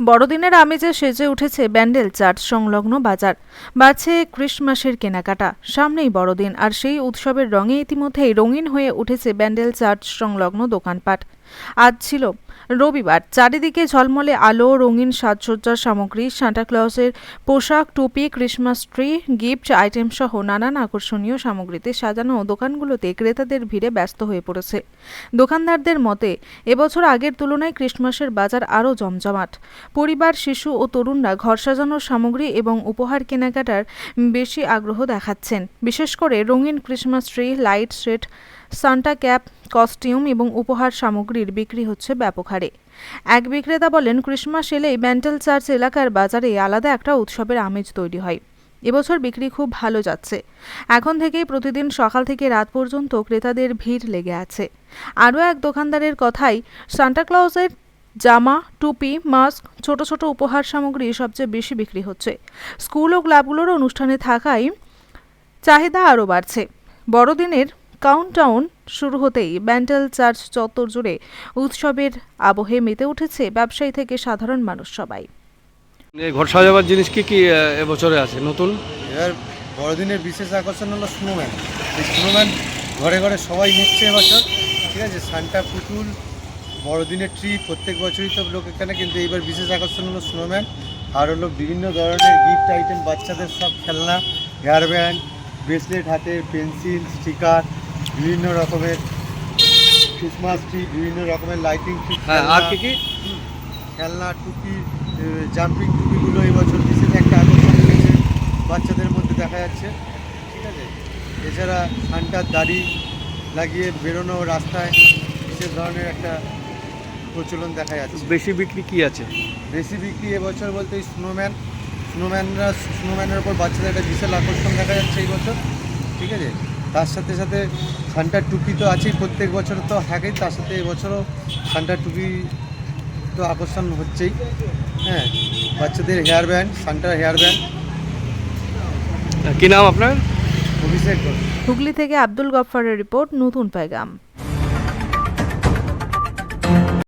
বড়দিনের আমেজে সেজে উঠেছে ব্যান্ডেল চার্চ সংলগ্ন বাজার। বাড়ছে ক্রিসমাসের কেনাকাটা, সামনেই বড়দিন, আর সেই উৎসবের রঙে ইতিমধ্যেই রঙিন হয়ে উঠেছে ব্যান্ডেল চার্চ সংলগ্ন দোকানপাট। আজ ছিল রবিবার। চারিদিকে ঝলমলে আলো, রঙিন সাজসজ্জার সামগ্রী সান্টাক্লজের পোশাক, টুপি, ক্রিসমাস ট্রি, গিফট আইটেম সহ নানান আকর্ষণীয় সামগ্রীতে সাজানো দোকানগুলোতে ক্রেতাদের ভিড়ে ব্যস্ত হয়ে পড়েছে। দোকানদারদের মতে, এবছর আগের তুলনায় ক্রিসমাসের বাজার আরও জমজমাট। পরিবার, শিশু ও তরুণরা ঘর সাজানোর সামগ্রী এবং উপহার কেনাকাটার বেশি আগ্রহ দেখাচ্ছেন। বিশেষ করে রঙিন Christmas tree, light set Santa cap, costume এবং উপহার সামগ্রীর বিক্রি হচ্ছে ব্যাপক হারে। এক বিক্রেতা বলেন, ক্রিসমাস এলেই ব্যান্টেল চার্চ এলাকার বাজারে আলাদা একটা উৎসবের আমেজ তৈরি হয়। এবছর বিক্রি খুব ভালো যাচ্ছে। এখন থেকেই প্রতিদিন সকাল থেকে রাত পর্যন্ত ক্রেতাদের ভিড় লেগে আছে। আরও এক দোকানদারের কথাই সান্টাক্লজের জামা, টুপি, মাস্ক, ছোট ছোট উপহার সামগ্রী সবচেয়ে বেশি বিক্রি হচ্ছে। স্কুল ও ক্লাবগুলোর অনুষ্ঠানে থাকায় চাহিদা আরও বাড়ছে। বড়দিনের কাউন্টডাউন শুরু হতেই ব্যান্ডেল চার্চ চত্বর জুড়ে উৎসবের আবহে মেতে উঠেছে ব্যবসায়ী থেকে সাধারণ মানুষ সবাই। ঘর সাজাবার জিনিস কি কি এবছরে আছে? নতুন? এবার বড়দিনের বিশেষ আকর্ষণ হলো স্নোম্যান এই স্নোম্যান ঘরে ঘরে সবাই নিচ্ছে এবছর ঠিক আছে? সান্টা পুতুল বড়দিনের ট্রি প্রত্যেক বছরই তো লোক এখানে কিন্তু এইবার বিশেষ আকর্ষণ হলো স্নোম্যান আর হলো বিভিন্ন ধরনের গিফট আইটেম বাচ্চাদের সব খেলনা হেয়ার ব্যান্ড ব্রেসলেট হাতে পেন্সিল স্টিকার বিভিন্ন রকমের ক্রিসমাস ট্রি বিভিন্ন রকমের লাইটিং হ্যাঁ আর কি কি? খেলনা টুপি জাম্পিং টুপিগুলো এবছর বিশেষ একটা আকর্ষণ হয়েছে বাচ্চাদের মধ্যে দেখা যাচ্ছে। ঠিক আছে? এছাড়া সান্টার দাড়ি লাগিয়ে বেরোনো রাস্তায় বিশেষ ধরনের একটা প্রচলন দেখা যাচ্ছে। বেশি বিক্রি কি আছে? বেশি বিক্রি এবছর বলতে স্নোম্যান স্নোম্যানরা স্নোম্যানের ওপর বাচ্চাদের একটা বিশাল আকর্ষণ দেখা যাচ্ছে এই বছর। ঠিক আছে? তার সাথে সাথে সান্টার টুপি তো আছেই প্রত্যেক বছর তো থাকেই তার সাথে এবছরও সান্টার টুপি তো আকর্ষণ হচ্ছেই। হ্যাঁ বাচ্চাদের হেয়ার ব্যান্ড সান্টার হেয়ার ব্যান্ড কি নাম আপনার? অভিষেক হুগলি থেকে আব্দুল গফফারের রিপোর্ট নতুন পেগাম।